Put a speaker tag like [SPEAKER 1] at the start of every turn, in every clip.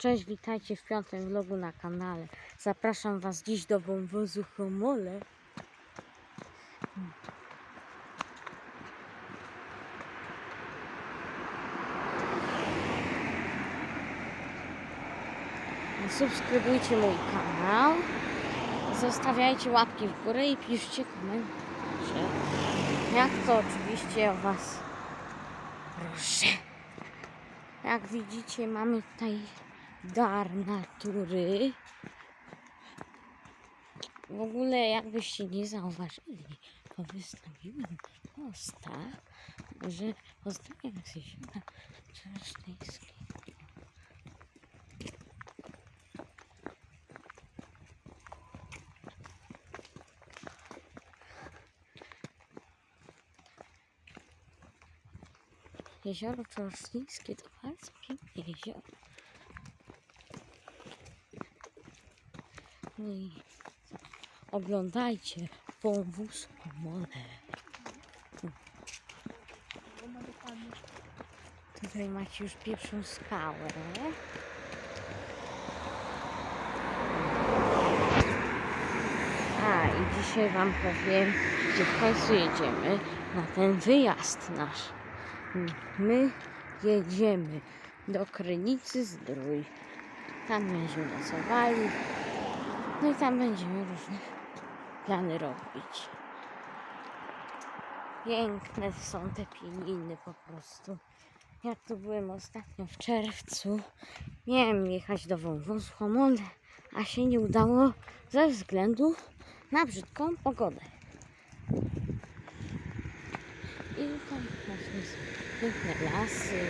[SPEAKER 1] Cześć, witajcie w piątym vlogu na kanale. Zapraszam Was dziś do wąwozu Homole. Subskrybujcie mój kanał. Zostawiajcie łapki w górę i piszcie komentarze. Jak to oczywiście o Was proszę. Jak widzicie, mamy tutaj dar natury. W ogóle, jakbyście nie zauważyli, to wystawiłem posta, że pozdrawiam z jeziora Czersztyńskiego. Jezioro Czorsztyńskie to bardzo piękne jezioro. No i oglądajcie wąwóz Pomole. Tutaj macie już pierwszą skałę. A i dzisiaj Wam powiem, gdzie w końcu jedziemy na ten wyjazd nasz. My jedziemy do Krynicy Zdrój. Tam będziemy nocowali. No i tam będziemy różne plany robić. Piękne są te pieniny po prostu. Ja tu byłem ostatnio w czerwcu. Miałem jechać do wąwozu Homole, a się nie udało ze względu na brzydką pogodę. I tam właśnie piękne lasy.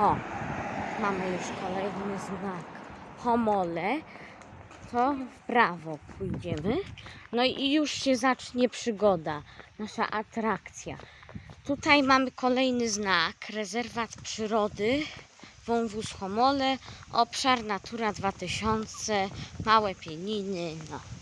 [SPEAKER 1] O, mamy już kolejny znak. Homole. To w prawo pójdziemy. No i już się zacznie przygoda, nasza atrakcja. Tutaj mamy kolejny znak. Rezerwat przyrody. Wąwóz Homole, obszar Natura 2000, małe pieniny, no.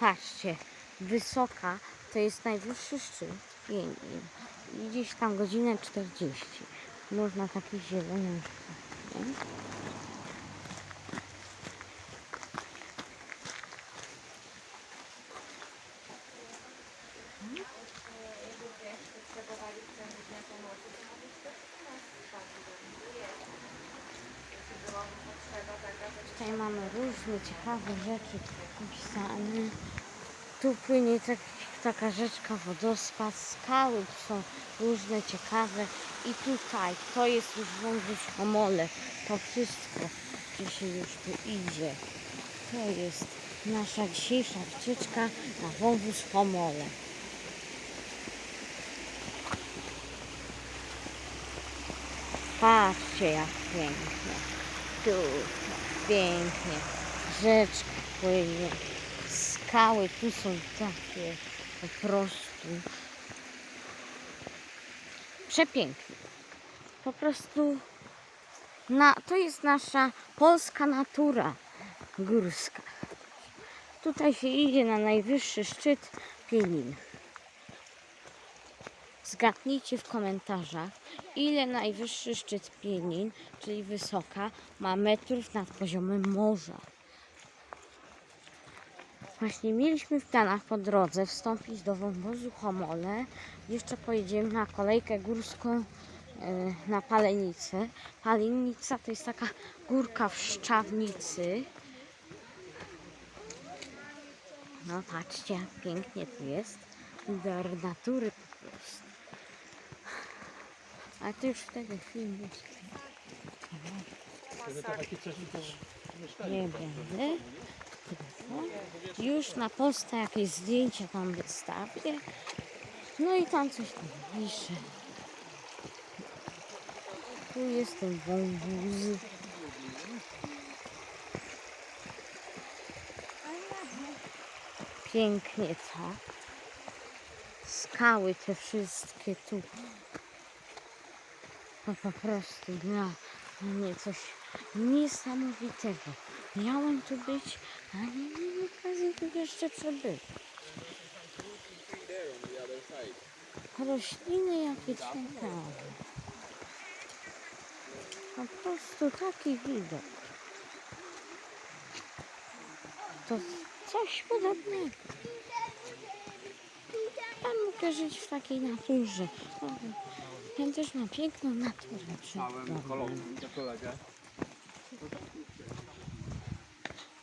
[SPEAKER 1] Patrzcie, wysoka to jest najwyższy szczyt pieni. I gdzieś tam godzinę 40. Można taki zielony. nie? Tutaj mamy różne ciekawe rzeczy napisane. Tu płynie tak, taka rzeczka, wodospad, skały są różne ciekawe. I tutaj, to jest już wąwóz Homole. To wszystko, gdzie się już tu idzie. To jest nasza dzisiejsza wycieczka na wąwóz Homole. Patrzcie jak pięknie. Tu pięknie. Rzeczka płynie. Skały tu są takie po prostu przepięknie. Po prostu na, to jest nasza polska natura górska. Tutaj się idzie na najwyższy szczyt Pienin. Zgadnijcie w komentarzach, ile najwyższy szczyt Pienin, czyli wysoka, ma metrów nad poziomem morza. Właśnie mieliśmy w planach po drodze wstąpić do wąwozu Homole. Jeszcze pojedziemy na kolejkę górską e, na Palenicę. Palenica to jest taka górka w Szczawnicy. No patrzcie, jak pięknie tu jest. Dar natury po prostu. Ale to już wtedy film jest.
[SPEAKER 2] Wtedy to takie coś to mieszkanie.
[SPEAKER 1] Nie będę. Już na posta jakieś zdjęcia tam wystawię. No i tam coś tam piszę. Tu jest ten wąwóz. Pięknie, co? Skały te wszystkie tu. To po prostu dla mnie coś niesamowitego. Miałem tu być, a nie miałem okazji tu jeszcze przebywać. Rośliny jakie ciekawe. Po prostu taki widok. To coś podobnego. Pan mógł żyć w takiej naturze. Ja też mam piękną naturę
[SPEAKER 2] do kolegę.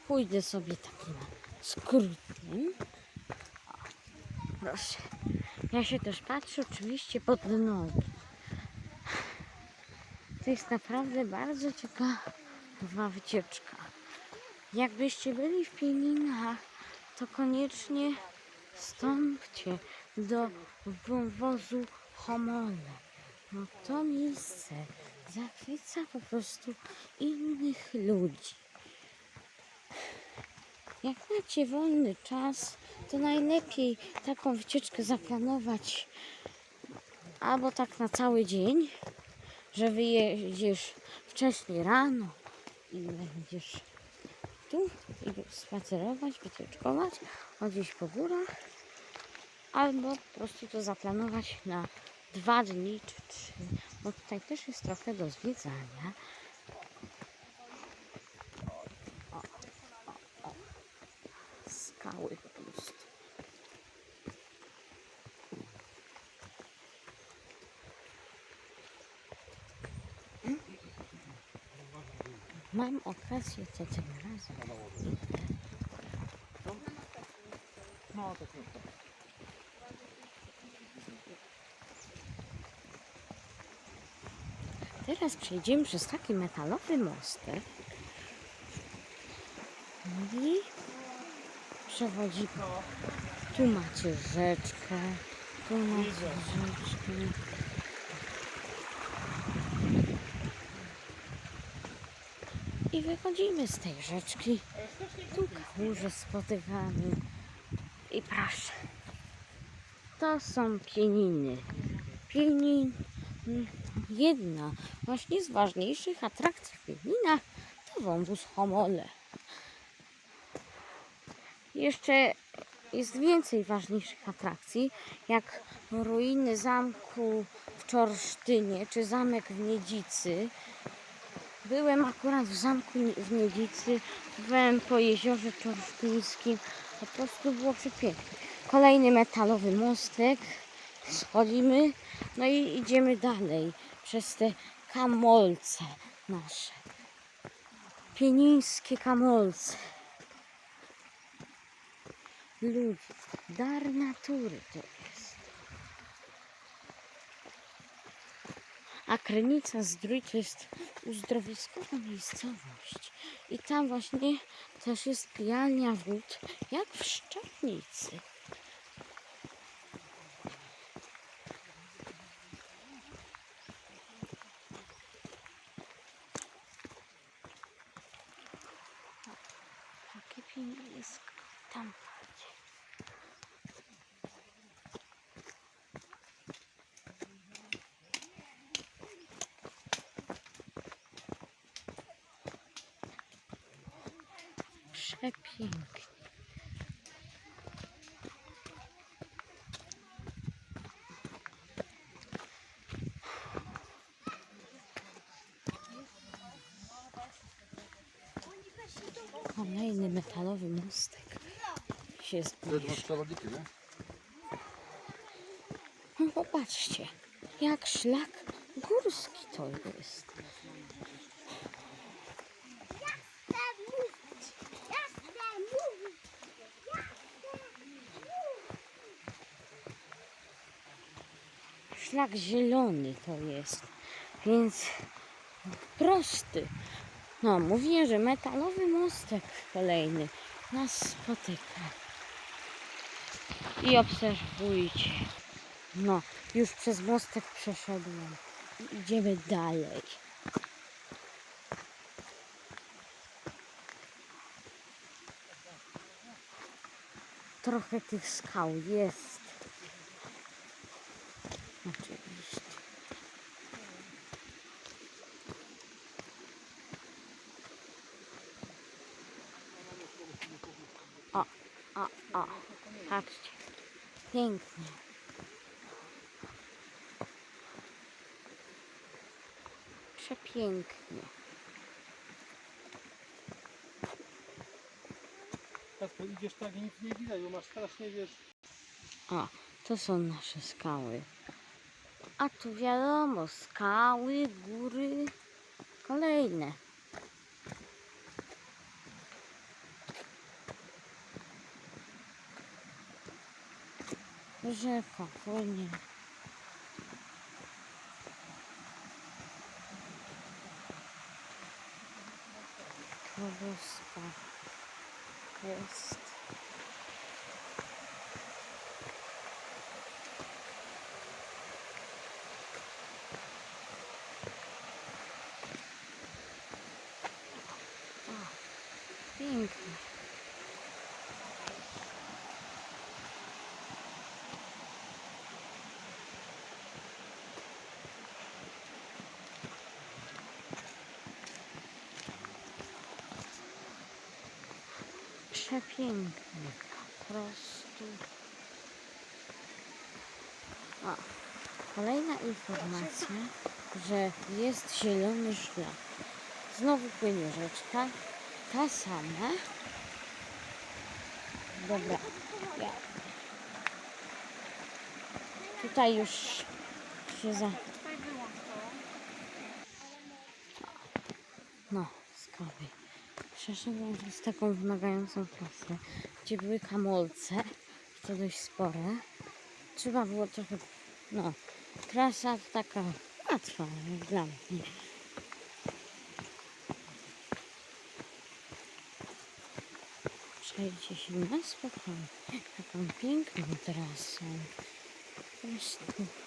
[SPEAKER 1] Pójdę sobie takim skrótem. O, proszę. Ja się też patrzę oczywiście pod nogi. To jest naprawdę bardzo ciekawa wycieczka. Jakbyście byli w Pieninach, to koniecznie wstąpcie do wąwozu Homole. No to miejsce zachwyca po prostu innych ludzi. Jak macie wolny czas, to najlepiej taką wycieczkę zaplanować albo tak na cały dzień, że wyjedziesz wcześniej rano i będziesz tu i spacerować, wycieczkować, chodzić po górach, albo po prostu to zaplanować na dwa dni czy trzy, bo tutaj też jest trochę do zwiedzania. skały po prostu. Mam okazję to tym razem.
[SPEAKER 2] No to krótko.
[SPEAKER 1] Teraz przejdziemy przez taki metalowy mostek. I przechodzi. Tu macie rzeczkę. Tu macie rzeczkę. I wychodzimy z tej rzeczki. Tu kałuże spotykamy. I proszę. To są pieniny. Pienin jedna właśnie z ważniejszych atrakcji w Pieninach to wąwóz Homole. Jeszcze jest więcej ważniejszych atrakcji, jak ruiny zamku w Czorsztynie czy zamek w Niedzicy. Byłem akurat w zamku w Niedzicy, byłem po jeziorze czorsztyńskim. Po prostu było przepięknie. Kolejny metalowy mostek. Schodzimy, no i idziemy dalej przez te kamolce nasze. Pienińskie kamolce. Ludzi, dar natury to jest. A Krynica Zdrój to jest uzdrowiskowa miejscowość. I tam właśnie też jest pijalnia wód, jak w Szczepnicy. Takie pienisko tam będzie. Przepięknie. Kolejny metalowy mostek się zbliża. No popatrzcie, jak szlak górski to jest. Szlak zielony to jest, więc prosty. No, mówię, że metalowy mostek kolejny nas spotyka. I obserwujcie. No, już przez mostek przeszedłem. Idziemy dalej. Trochę tych skał jest. Oczywiście. O, o, patrzcie. Pięknie. Przepięknie.
[SPEAKER 2] Kacper, idziesz tak i nic nie widać, bo masz strasznie, wiesz...
[SPEAKER 1] O, to są nasze skały. A tu wiadomo, skały, góry, kolejne. Rzeka płynie. Wodospad jest. Pięknie. Przepięknie. Po prostu. O, kolejna informacja, że jest zielony szlak. Znowu płynie rzeczka. Ta sama. Dobra. Tutaj już się za... No, skały. Przeszedłem przez taką wymagającą trasę, gdzie były kamolce, to dość spore. Trzeba było trochę, no, trasa taka łatwa dla mnie. Przejdzie się na spokojnie, taką piękną trasą. Po prostu.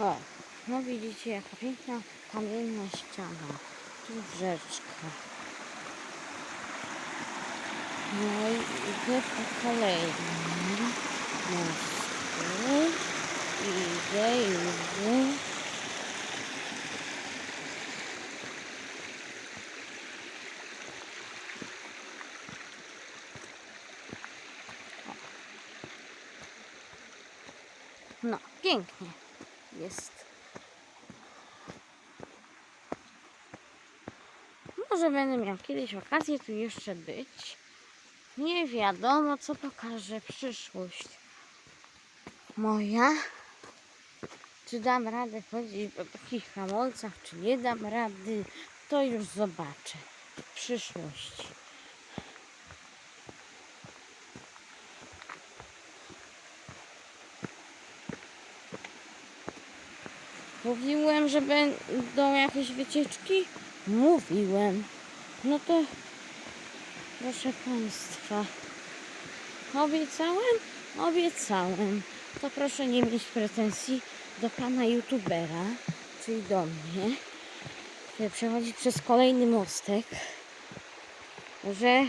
[SPEAKER 1] O, no widzicie jaka piękna kamienna ściana. Tu rzeczka. No i idę po kolejnym mostu. Idę, idę. No, pięknie jest. Może będę miał kiedyś okazję tu jeszcze być. Nie wiadomo, co pokaże przyszłość moja. Czy dam radę chodzić po takich hamulcach, czy nie dam rady, to już zobaczę w przyszłości. Mówiłem, że będą jakieś wycieczki? Mówiłem. No to proszę Państwa. Obiecałem? Obiecałem. To proszę nie mieć pretensji do pana youtubera, czyli do mnie, który przechodzi przez kolejny mostek, że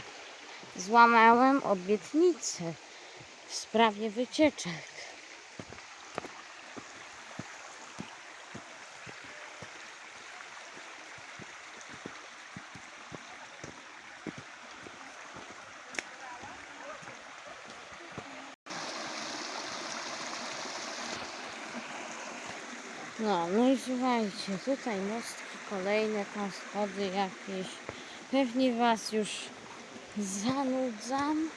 [SPEAKER 1] złamałem obietnicę w sprawie wycieczek. No, no i słuchajcie, tutaj mostki kolejne, tam schody jakieś. Pewnie Was już zanudzam,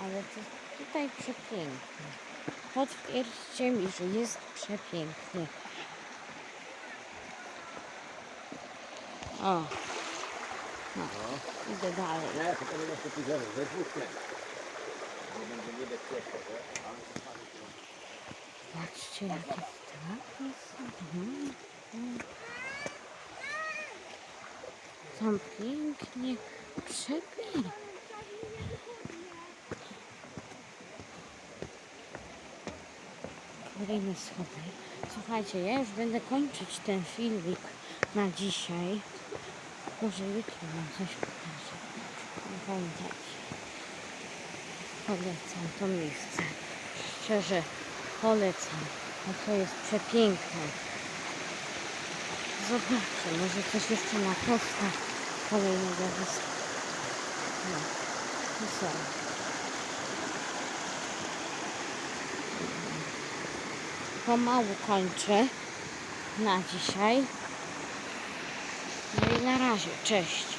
[SPEAKER 1] ale to tutaj przepięknie. Potwierdźcie mi, że jest przepięknie. O, no, idę dalej.
[SPEAKER 2] Nie, to się tu zero, we dwóch nie. Będzie niebezpieczne, nie?
[SPEAKER 1] Patrzcie, jakie ptaki są. Mhm, mhm. Tam pięknie, przepięknie. Kolejne schody. Słuchajcie, ja już będę kończyć ten filmik na dzisiaj. Może jutro wam coś pokażę. Pamiętajcie. Polecam to miejsce. Szczerze polecam. Bo to jest przepiękne. Zobaczcie, może coś jeszcze na kostach kolejnego wyspa. No, i co? Pomału kończę na dzisiaj. No i na razie, cześć.